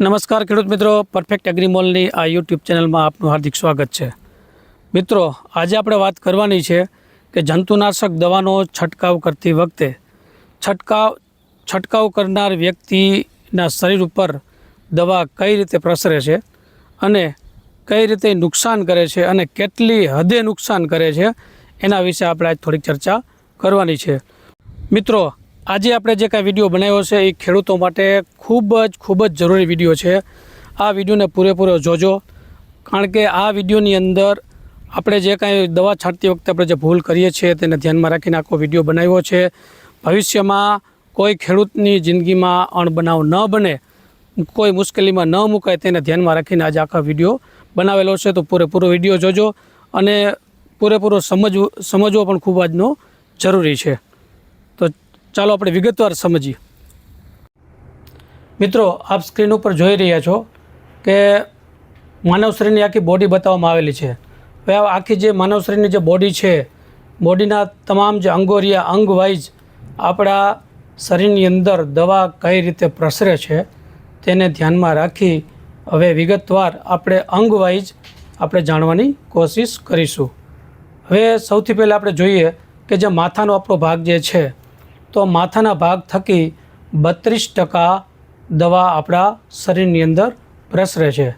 નમસ્કાર ખેડૂત મિત્રો પરફેક્ટ એગ્રીમોલની આ યુટ્યુબ ચેનલમાં આપનું હાર્દિક સ્વાગત છે. મિત્રો, આજે આપણે વાત કરવાની છે કે જંતુનાશક દવાનો છંટકાવ કરતી વખતે છંટકાવ છંટકાવ કરનાર વ્યક્તિના શરીર ઉપર દવા કઈ રીતે પ્રસરે છે અને કઈ રીતે નુકસાન કરે છે અને કેટલી હદે નુકસાન કરે છે એના વિશે આપણે આજ થોડીક ચર્ચા કરવાની છે. મિત્રો આજે આપણે જે કાંઈ વીડિયો બનાવ્યો છે એ ખેડૂતો માટે ખૂબ જ ખૂબ જ જરૂરી વીડિયો છે. આ વિડીયોને પૂરેપૂરો જોજો. કારણ કે આ વિડીયોની અંદર આપણે જે કાંઈ દવા છાંટતી વખતે આપણે જે ભૂલ કરીએ છીએ તેને ધ્યાનમાં રાખીને આખો વીડિયો બનાવ્યો છે. ભવિષ્યમાં કોઈ ખેડૂતની જિંદગીમાં અણબનાવ ન બને, કોઈ મુશ્કેલીમાં ન મુકાય તેને ધ્યાનમાં રાખીને આજે આખો વીડિયો બનાવેલો છે. તો પૂરેપૂરો વીડિયો જોજો અને પૂરેપૂરો સમજવું, સમજવો પણ ખૂબ આજનો જરૂરી છે. ચાલો આપણે વિગતવાર સમજીએ. મિત્રો, આપ સ્ક્રીન ઉપર જોઈ રહ્યા છો કે માનવ શરીરની આખી બોડી બતાવવામાં આવેલી છે. હવે આખી જે માનવ શરીરની જે બોડી છે બોડીના તમામ જે અંગો રહ્યા અંગ વાઇઝ આપણા શરીરની અંદર દવા કઈ રીતે પ્રસરે છે, તેને ધ્યાનમાં રાખી હવે વિગતવાર આપણે અંગ વાઇઝ આપણે જાણવાની કોશિશ કરીશું. હવે સૌથી પહેલાં આપણે જોઈએ કે જે માથાનો આપણો ભાગ જે છે તો માથાના ભાગ થકી બત્રીસ ટકા દવા આપણા શરીરની અંદર પ્રસરે છે.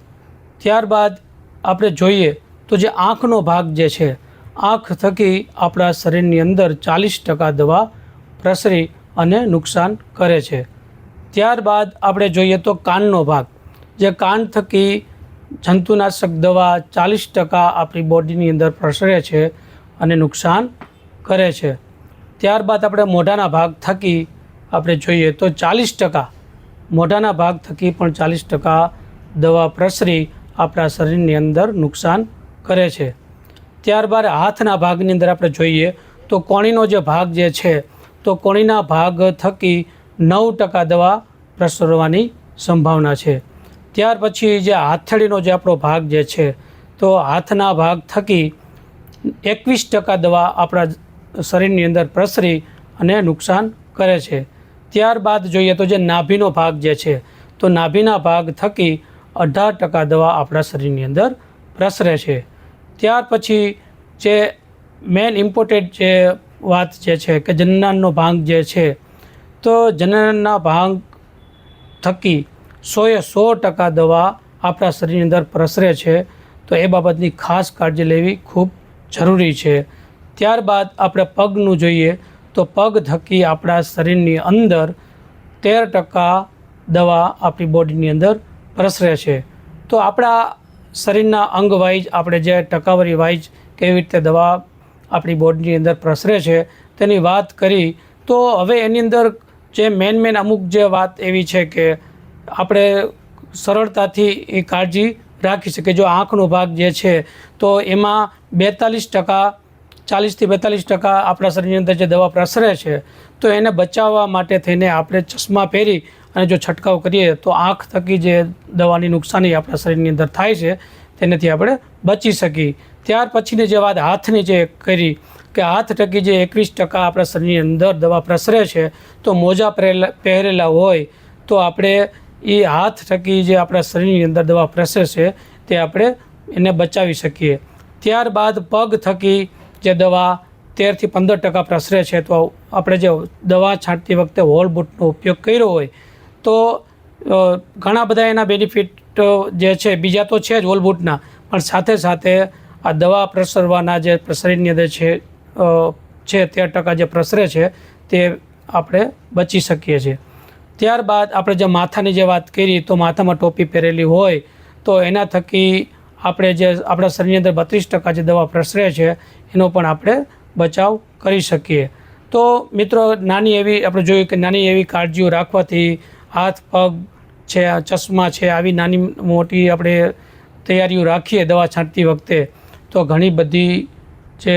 ત્યારબાદ આપણે જોઈએ તો જે આંખનો ભાગ જે છે, આંખ થકી આપણા શરીરની અંદર ચાલીસ ટકા દવા પ્રસરી અને નુકસાન કરે છે. ત્યારબાદ આપણે જોઈએ તો કાનનો ભાગ. જે કાન થકી જંતુનાશક દવા ચાલીસ ટકા આપણી બોડીની અંદર પ્રસરે છે અને નુકસાન કરે છે. ત્યારબાદ આપણે મોઢાના ભાગ થકી આપણે જોઈએ તો ચાલીસ ટકા, મોઢાના ભાગ થકી પણ ચાલીસ ટકા દવા પ્રસરી આપણા શરીરની અંદર નુકસાન કરે છે. ત્યારબાદ હાથના ભાગની અંદર આપણે જોઈએ તો કોણીનો જે ભાગ જે છે, તો કોણીના ભાગ થકી નવ ટકા દવા પ્રસરવાની સંભાવના છે. ત્યાર પછી જે હાથળીનો જે આપણો ભાગ જે છે, તો હાથના ભાગ થકી એકવીસ ટકા દવા આપણા શરીરની અંદર પ્રસરી અને નુકસાન કરે છે. ત્યારબાદ જોઈએ તો જે નાભીનો ભાગ જે છે, તો નાભીના ભાગ થકી અઢાર ટકા દવા આપણા શરીરની અંદર પ્રસરે છે. ત્યાર પછી જે મેન ઇમ્પોર્ટેન્ટ જે વાત જે છે કે જનનાનો ભાગ જે છે, તો જનનના ભાગ થકી સોએ સો ટકા દવા આપણા શરીરની અંદર પ્રસરે છે. તો એ બાબતની ખાસ કાળજી લેવી ખૂબ જરૂરી છે. ત્યારબાદ આપણે પગનું જોઈએ તો પગ થકી આપણા શરીરની અંદર તેર ટકા દવા આપણી બોડીની અંદર પ્રસરે છે. તો આપણા શરીરના અંગ વાઇઝ, આપણે જે ટકાવારી વાઇઝ કેવી રીતે દવા આપણી બોડીની અંદર પ્રસરે છે તેની વાત કરી, તો હવે એની અંદર જે મેન મેન અમુક જે વાત એવી છે કે આપણે સરળતાથી એ કાળજી રાખી શકીએ. જો આંખનો ભાગ જે છે, તો એમાં બેતાલીસ ટકા ચાલીસથી બેતાલીસ ટકા આપણા શરીરની અંદર જે દવા પ્રસરે છે, તો એને બચાવવા માટે થઈને આપણે ચશ્મા પહેરી અને જો છંટકાવ કરીએ, તો આંખ થકી જે દવાની નુકસાની આપણા શરીરની અંદર થાય છે, તેનાથી આપણે બચી શકીએ. ત્યાર પછીની જે વાત હાથની જે કરી, કે હાથ ટકી જે એકવીસ ટકા આપણા શરીરની અંદર દવા પ્રસરે છે, તો મોજા પહેરેલા પહેરેલા હોય, તો આપણે એ હાથ થકી જે આપણા શરીરની અંદર દવા પ્રસરે છે, તે આપણે એને બચાવી શકીએ. ત્યારબાદ પગ થકી જે દવા તેરથી પંદર ટકા પ્રસરે છે, તો આપણે જે દવા છાંટતી વખતે હોલ બૂટનો ઉપયોગ કર્યો હોય, તો ઘણા બધા એના બેનિફિટ જે છે, બીજા તો છે જ હોલ બૂટના, પણ સાથે સાથે આ દવા પ્રસરવાના જે શરીરની અંદર છે છે, તેર ટકા જે પ્રસરે છે, તે આપણે બચી શકીએ છીએ. ત્યારબાદ આપણે જે માથાની જે વાત કરી, તો માથામાં ટોપી પહેરેલી હોય, તો એના થકી આપણે જે આપણા શરીરની અંદર બત્રીસ ટકા જે દવા પ્રસરે છે, એનો પણ આપણે બચાવ કરી શકીએ. તો મિત્રો, નાની એવી આપણે જોયું કે નાની એવી કાળજીઓ રાખવાથી હાથ, પગ છે, ચશ્મા છે, આવી નાની મોટી આપણે તૈયારીઓ રાખીએ દવા છાંટતી વખતે, તો ઘણી બધી જે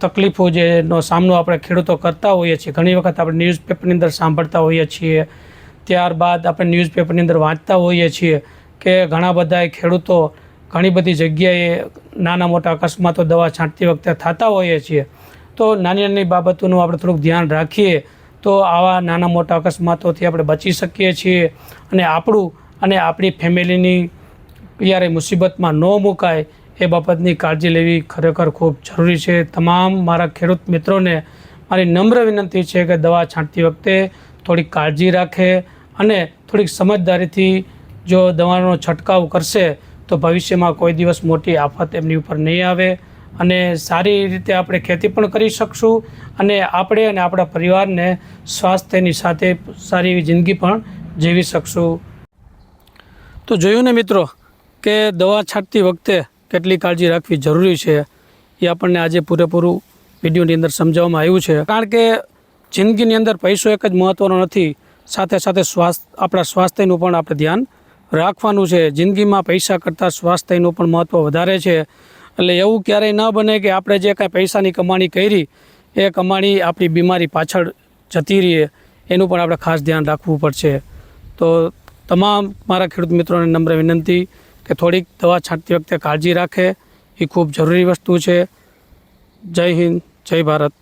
તકલીફો જેનો સામનો આપણે ખેડૂતો કરતા હોઈએ છીએ, ઘણી વખત આપણે ન્યૂઝપેપરની અંદર સાંભળતા હોઈએ છીએ, ત્યારબાદ આપણે ન્યૂઝપેપરની અંદર વાંચતા હોઈએ છીએ કે ઘણા બધા ખેડૂતો ઘણી બધી જગ્યાએ નાના મોટા અકસ્માતો દવા છાંટતી વખતે થતા હોઈએ છીએ. તો નાની નાની બાબતોનું આપણે થોડુંક ધ્યાન રાખીએ તો આવા નાના મોટા અકસ્માતોથી આપણે બચી શકીએ છીએ અને આપણું અને આપણી ફેમિલીની ક્યારે મુસીબતમાં ન મુકાય એ બાબતની કાળજી લેવી ખરેખર ખૂબ જરૂરી છે. તમામ મારા ખેડૂત મિત્રોને મારી નમ્ર વિનંતી છે કે દવા છાંટતી વખતે થોડીક કાળજી રાખે અને થોડીક સમજદારીથી જો દવાનો છંટકાવ કરશે તો ભવિષ્યમાં કોઈ દિવસ મોટી આફત એમની ઉપર નહીં આવે અને સારી રીતે આપણે ખેતી પણ કરી શકશું અને આપણે અને આપણા પરિવારને સ્વાસ્થ્યની સાથે સારી એવી જિંદગી પણ જીવી શકશું. તો જોયું ને મિત્રો કે દવા છાંટતી વખતે કેટલી કાળજી રાખવી જરૂરી છે એ આપણને આજે પૂરેપૂરું વિડીયોની અંદર સમજાવવામાં આવ્યું છે. કારણ કે જિંદગીની અંદર પૈસો એક જ મહત્ત્વનો નથી, સાથે સાથે સ્વાસ્થ્ય આપણા સ્વાસ્થ્યનું પણ આપણે ધ્યાન રાખવાનું છે. જિંદગીમાં પૈસા કરતાં સ્વાસ્થ્યનું પણ મહત્ત્વ વધારે છે. એટલે એવું ક્યારેય ન બને કે આપણે જે કાંઈ પૈસાની કમાણી કરી, એ કમાણી આપણી બીમારી પાછળ જતી રહીએ એનું પણ આપણે ખાસ ધ્યાન રાખવું પડશે. તો તમામ મારા ખેડૂત મિત્રોને નમ્ર વિનંતી કે થોડીક દવા છાંટતી વખતે કાળજી રાખે. એ ખૂબ જરૂરી વસ્તુ છે. જય હિન્દ, જય ભારત.